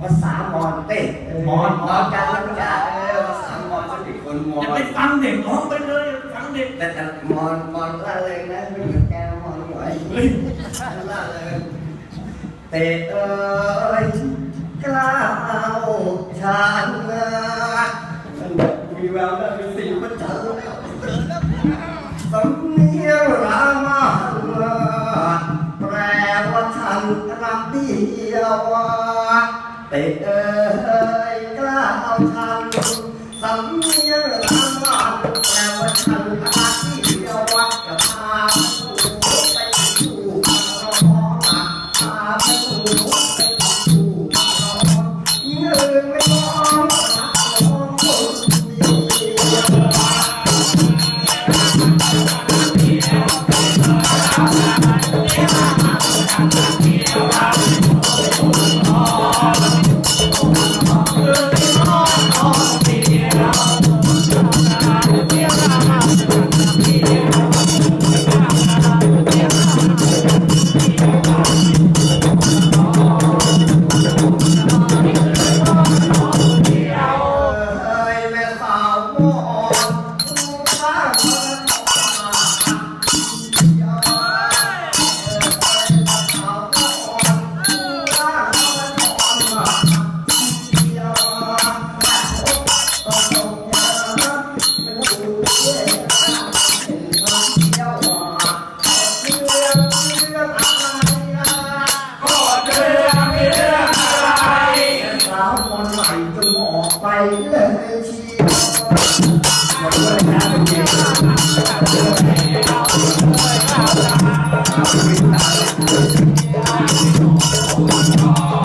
ภาษามอนเต้มอนมอนกันแล้วจ้าภาษามอนจะเป็นคนมอนจะไปฟังเด็กมองไปเลยฟังเด็กแต่แต่มอนมอนลาเลยนะไม่เหมือนแกมอนหน่อละเลยเตะเอ้ยกล้าวฉันมีแววแล้วมีสีมันจันแล้วสำเนียงรามาแปลว่าฉันรักเดียว ตะเอ้ยกล้าเอาฉันสำเนียงรามาแต่ว่าฉันพาที่เดียวจะพาไปสู่ร้อนพาไปสู่ไปสู่ร้อนยิ่งเอ่ยไม่ Thank you.